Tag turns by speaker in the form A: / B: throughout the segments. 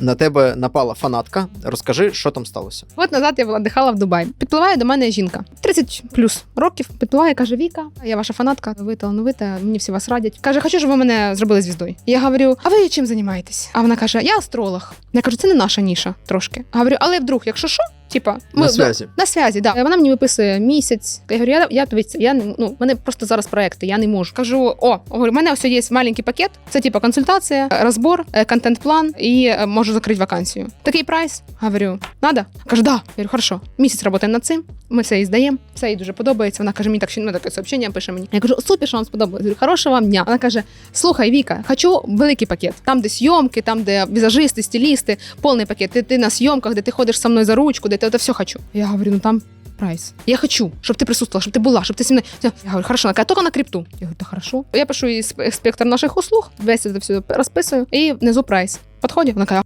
A: На тебе напала фанатка. Розкажи, що там сталося.
B: От назад я була дихала в Дубай. Підпливає до мене жінка 30 плюс років. Підпливає, каже: Віка, я ваша фанатка, ви талановита, мені всі вас радять. Каже, хочу, щоб ви мене зробили звіздою. Я говорю, а ви чим займаєтесь? А вона каже: Я астролог. Я кажу, це не наша ніша трошки. Говорю, але вдруг, якщо що, типа, ми
A: На зв'язі.
B: На зв'язі, да. Вона мені виписує місяць. Я говорю, я, я дивіться, я не ну, в мене просто зараз проекти, я не можу. Кажу, о, говорю, у мене ось є маленький пакет. Це типа консультація, розбор, е, контент-план і е, можу закрити вакансію. Такий прайс. Говорю, надо? Каже, да. Я говорю, хорошо. Місяць працюємо над цим. Ми все їй здаємо. Все їй дуже подобається. Вона каже, мені так ще ну, таке сообщення пише мені. Я кажу, супер, що вам сподобалось. Я говорю, хорошого вам дня. Вона каже: слухай, Віка, хочу великий пакет. Там, де зйомки, там, де візажисти, стилісти, повний пакет. Ти, ти на зйомках, де ти ходиш со мною за ручку, де ти это все хочу. Я говорю, ну там прайс. Я хочу, щоб ты присутствовала, щоб ты была, щоб ты со мной... Я говорю, хорошо, вона каже, только на крипту. Я говорю, да хорошо. Я пишу спектр наших услуг, весь это все расписываю, и внизу прайс. Подходит, она каже,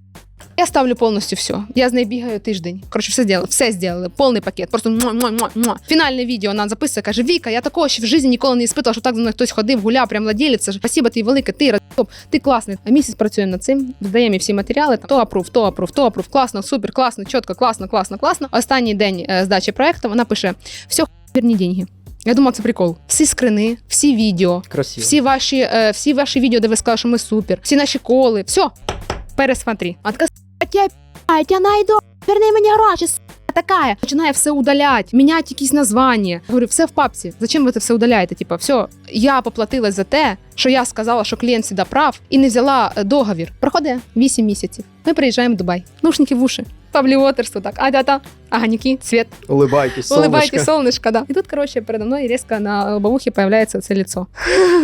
B: я ставлю повністю все. Я з нею бігаю тиждень. Коротше, все зробили, все зробили, повний пакет. Просто муа, муа, муа, муа. Фінальне відео вона записує, каже: Віка, я такого ще в житті ніколи не іспитувала, що так за мною хтось ходив, гуляв, прям владелиця. Спасибо тобі велике, ти розтоп, ти класний. А місяць працюємо над цим, здаємо всі матеріали. Там, то апрув, то апрув, то апрув, класно, супер, класно, чітко, класно, класно, класно. Останній день е, здачі проекту вона пише: все, верні деньги. Я думала, це прикол. Всі скрини, всі відео,
A: Красиво.
B: всі ваші, е, всі ваші відео, де ви сказали, що ми супер, всі наші коли, все, пересмотри. А така я, я найду, верни мені гроші, с**, такая. Починає все удалять, міняти якісь названня. Говорю, все в папці. Зачем ви це все удаляєте? Типа, все, я поплатилась за те, що я сказала, що клієнт сюди прав, і не взяла е, договір. Проходить 8 місяців. Ми приїжджаємо в Дубай. Наушники в уші. Пабліотерство, так, а та аганіки, цвет.
A: Улыбайтесь,
B: Улыбайтесь,
A: солнышко.
B: солнышко, да. И тут, короче, передо мной резко на лобовухе появляется це лицо.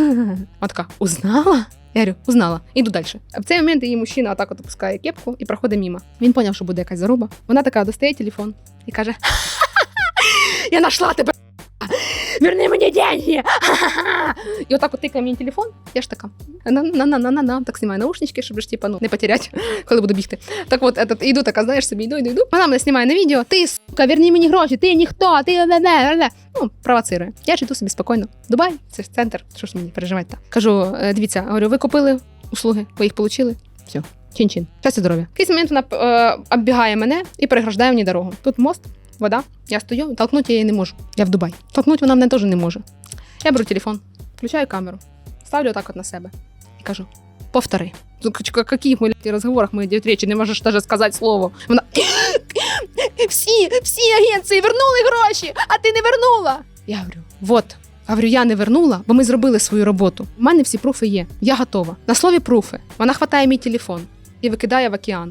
B: Она така, узнала? Я говорю, узнала. Іду далі. В цей момент її мужчина отак от опускає кепку і проходить мимо. Він поняв, що буде якась заруба. Вона така достає телефон і каже: Я нашла тебе! Верни мені деньги! І отак от тикає мені телефон. Я ж така. на на на на на так знімаю наушнички, щоб типа ну не потерять, коли буду бігти. Так от, этот, іду така, знаєш собі, йду, йду, йду. Вона мене знімає на відео. Ти, сука, верни мені гроші, ти ніхто, ти не Ну, провоцирує. Я ж йду собі спокійно. Дубай, це ж центр, що ж мені переживати так. Кажу, «Е, дивіться, говорю, ви купили услуги, ви їх отримали? Все. Чин-чин. Щастя, здоров'я. В якийсь момент вона е, оббігає мене і переграждає мені дорогу. Тут мост, вода. Я стою, толкнути я її не можу. Я в Дубай. Толкнути вона мене теж не може. Я беру телефон, включаю камеру, ставлю отак от на себе і кажу: повтори. Ну, каких мы разговорах мы идет речі, не можеш навіть сказати слово. Вона всі, всі агенції вернули гроші, а ти не вернула. Я говорю, вот. Говорю, я не вернула, бо ми зробили свою роботу. У мене всі пруфи є. Я готова. На слові пруфи. Вона хватає мій телефон і викидає в океан.